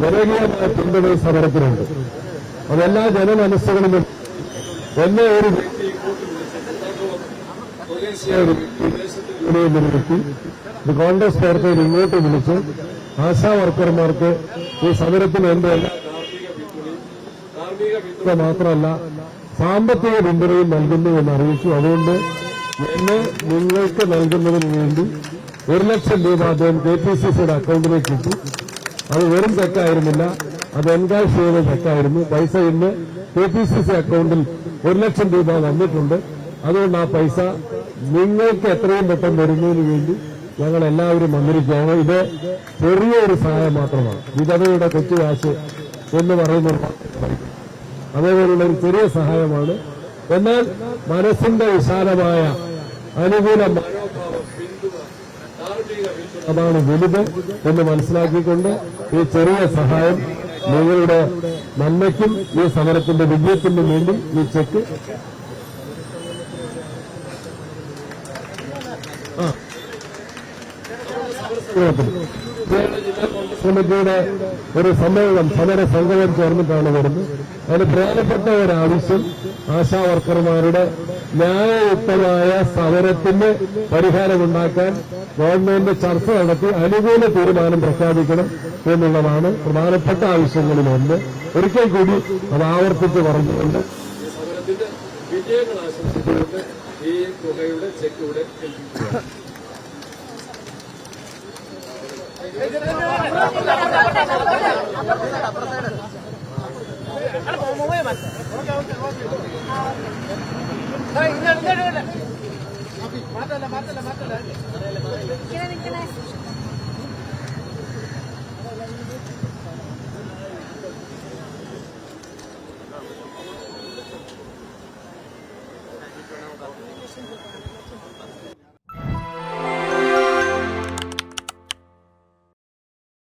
ജനകീയമായ പിന്തുണ സമരത്തിനുണ്ട്. അതെല്ലാ ജനമനസ്സുകളിലും എന്നെ ഒരു വ്യക്തി കോൺഗ്രസ് പ്രവർത്തകർ ഇങ്ങോട്ട് വിളിച്ച് ആശാ വർക്കർമാർക്ക് ഈ സമരത്തിന് എന്റെ മാത്രമല്ല സാമ്പത്തിക പിന്തുണയും നൽകുന്നു എന്ന് അറിയിച്ചു. അതുകൊണ്ട് എന്നെ നിങ്ങൾക്ക് നൽകുന്നതിന് വേണ്ടി ഒരു ലക്ഷം രൂപ അദ്ദേഹം കെ പി സി സിയുടെ അക്കൗണ്ടിലേക്ക് ഇട്ടു. അത് വെറും ചെക്കായിരുന്നില്ല അത് എൻകാഷ് ചെയ്ത ചെക്കായിരുന്നു പൈസ ഇന്ന് കെ പി സി സി അക്കൗണ്ടിൽ ഒരു ലക്ഷം രൂപ വന്നിട്ടുണ്ട്. അതുകൊണ്ട് ആ പൈസ നിങ്ങൾക്ക് എത്രയും പെട്ടെന്ന് വരുന്നതിന് വേണ്ടി ഞങ്ങൾ എല്ലാവരും വന്നിരിക്കുകയാണ്. ഇത് ചെറിയൊരു സഹായം മാത്രമാണ്. വിധവയുടെ കൊച്ചു കാശ് എന്ന് പറയുന്നത് അതേപോലുള്ള ഒരു ചെറിയ സഹായമാണ്. എന്നാൽ മനസ്സിന്റെ വിശാലമായ അനുകൂല മനോഭാവം പിന്തുണ ധാർമ്മിക പിന്തുണ അതാണ് വലുത് എന്ന് മനസ്സിലാക്കിക്കൊണ്ട് ഈ ചെറിയ സഹായം നിങ്ങളുടെ നന്മയ്ക്കും ഈ സമരത്തിന്റെ വിജയത്തിനും വേണ്ടി ഈ ചെക്ക് സമിതിയുടെ ഒരു സമ്മേളനം സമര സംഗമം ചേർന്നിട്ടാണ് വരുന്നത്. അതിന് പ്രധാനപ്പെട്ട ഒരു ആവശ്യം ആശാ വർക്കർമാരുടെ ന്യായയുക്തമായ സമരത്തിന് പരിഹാരമുണ്ടാക്കാൻ ഗവൺമെന്റ് ചർച്ച നടത്തി അനുകൂല തീരുമാനം പ്രഖ്യാപിക്കണം എന്നുള്ളതാണ് പ്രധാനപ്പെട്ട ആവശ്യങ്ങളിൽ ഒന്ന്. ഒരിക്കൽ കൂടി അത് ആവർത്തിച്ച് പറഞ്ഞുകൊണ്ട് വിജയങ്ങൾ ആശംസിച്ചുകൊണ്ട് ഈ തുകയുടെ ചെക്ക് மாத்தல மாத்தல மாத்தல